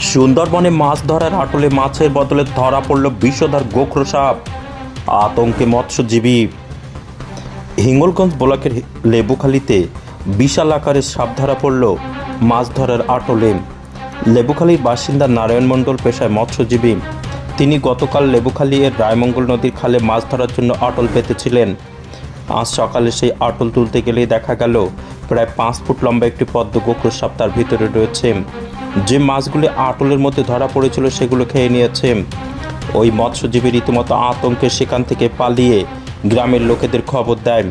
সুন্দরবনে মাছ ধরার আটলে মাছের বদলে ধরা পড়ল বিষধর গোখরো সাপ। আতঙ্কে মৎস্যজীবী হিঙ্গলগঞ্জ ব্লকের লেবুখালিতে বিশাল আকারের সাপ ধরা পড়ল মাছ ধরার আটলে। লেবুখালির বাসিন্দা নারায়ণ মণ্ডল পেশায় মৎস্যজীবী। তিনি গতকাল লেবুখালি এর রায়মঙ্গল নদীর খালে মাছ ধরার জন্য আটল পেতেছিলেন। আজ সকালে সেই আটল তুলতে গেলেই দেখা গেল, প্রায় পাঁচ ফুট লম্বা একটি পদ্ম গোখর সাপ তার ভিতরে রয়েছে। যে মাছগুলি আটলের মধ্যে ধরা পড়েছিল সেগুলো খেয়ে নিয়েছে। ওই মৎস্যজীবী রীতিমতো আতঙ্কে সেখান থেকে পালিয়ে গ্রামের লোকেদের খবর দেয়।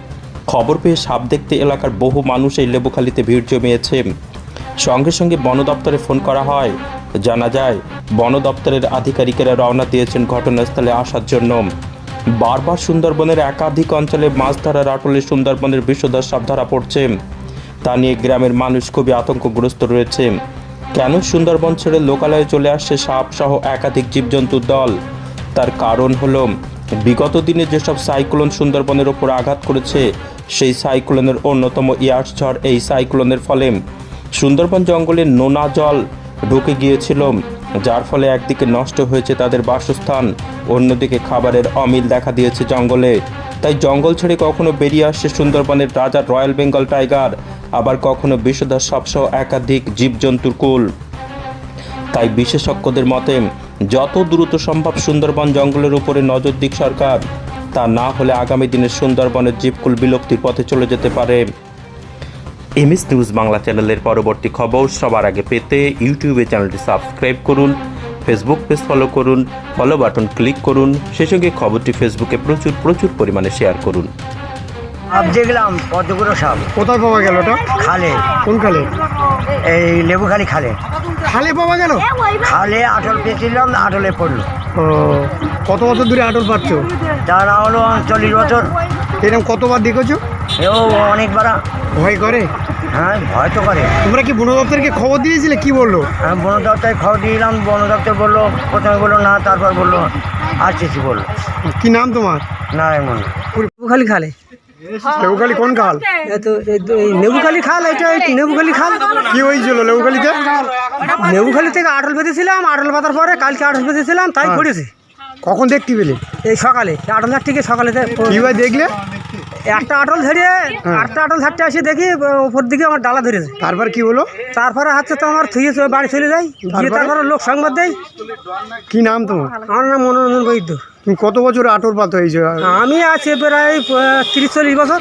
খবর পেয়ে সাপ দেখতে এলাকার বহু মানুষ এই লেবুখালীতে ভিড় জমিয়েছে। সঙ্গে সঙ্গে বন দপ্তরে ফোন করা হয়। জানা যায়, বন দপ্তরের আধিকারিকেরা রওনা দিয়েছেন ঘটনাস্থলে আসার জন্য। বারবার সুন্দরবনের একাধিক অঞ্চলে মাছ ধরার আটলে সুন্দরবনের বিষধর সাপ ধরা পড়ছে। তা নিয়ে গ্রামের মানুষ খুবই আতঙ্কগ্রস্ত রয়েছে। কেন সুন্দরবন ছেড়ে লোকালয়ে চলে আসছে সাপ সহ একাধিক জীবজন্তুর দল? তার কারণ হলো, বিগত দিনে যেসব সাইক্লোন সুন্দরবনের ওপর আঘাত করেছে, সেই সাইক্লোনের অন্যতম ইয়াস ঝড় এই সাইক্লোনের ফলে। সুন্দরবন জঙ্গলে নোনা জল ঢুকে গিয়েছিল, যার ফলে একদিকে নষ্ট হয়েছে তাদের বাসস্থান, অন্যদিকে খাবারের অমিল দেখা দিয়েছে জঙ্গলে। তাই জঙ্গল ছেড়ে কখনো বেরিয়ে আসছে সুন্দরবনের রাজা রয়্যাল বেঙ্গল টাইগার আবার কখনো বিষধর সাপসহ একাধিক জীবজন্তুর কুল। তাই বিশেষজ্ঞদের মতে, যত দ্রুত সম্ভব সুন্দরবন জঙ্গলের উপরে নজর দিক সরকার, তা না হলে আগামী দিনে সুন্দরবনের জীবকুল বিলুপ্তির পথে চলে যেতে পারে। এমএস নিউজ বাংলা চ্যানেলের পরবর্তী খবর সবার আগে পেতে ইউটিউবে চ্যানেলটি সাবস্ক্রাইব করুন, ফেসবুক পেজ ফলো করুন ফলো বাটন ক্লিক করুন সেই সঙ্গে খবরটি ফেসবুকে প্রচুর প্রচুর পরিমাণে শেয়ার করুন। সাপ দেখলাম পদ্মগুলো সাপ? কোথায় পাওয়া গেল ওটা? খালে। কোন খালে? এই লেবুখালি খালে। খালে পাওয়া গেল? খালে আটল পেয়েছিলাম আটলে পড়ল। ও কত বছর ধরে আটল পাচ্ছ? তা না হলো চল্লিশ বছর। এরকম কতবার দেখেছ? এও অনেকবার। ভয় করে? হ্যাঁ ভয় তো করে। তোমরা কি বন দপ্তরকে খবর দিয়েছিলে? কি বলল? আমি বন দপ্তরে খবর দিলাম বন দপ্তর বলল প্রথমে বলল না তারপর বলল আসতেছি বলল। কি নাম তোমার? নারায়ণ মন্ডল। নেবুখালি খালে। লেবুখালি কোন খাল? এ তো এই নেবুখালি খাল এটা এই নেবুখালি খাল। কি হয়েছিল লেবুখালিতে? নেবুখালি থেকে আটল বেঁধেছিলাম আটল বাঁধার পরে কালকে আটল বেঁধেছিলাম তাই হ্যাঁ। পড়েছি কখন দেখতে পেলে? এই সকালে আটল হাট থেকে সকালে দেখলে? একটা আটল ধরে আটটা আটল থাকতে আসি দেখি ওপর দিকে আমার ডালা ধরেছে। তারপর কি হলো? তারপরে হচ্ছে তো আমার থুয়ে বাড়ি চলে যায় গিয়ে তারপরে? তারপরে লোক সংবাদ দেয় কি নাম তোমার? আমার নাম মনোরঞ্জন বৈদ্য। তুমি কত বছর আটল পাত হয়েছে? আমি আছি প্রায় তিরিশ চল্লিশ বছর।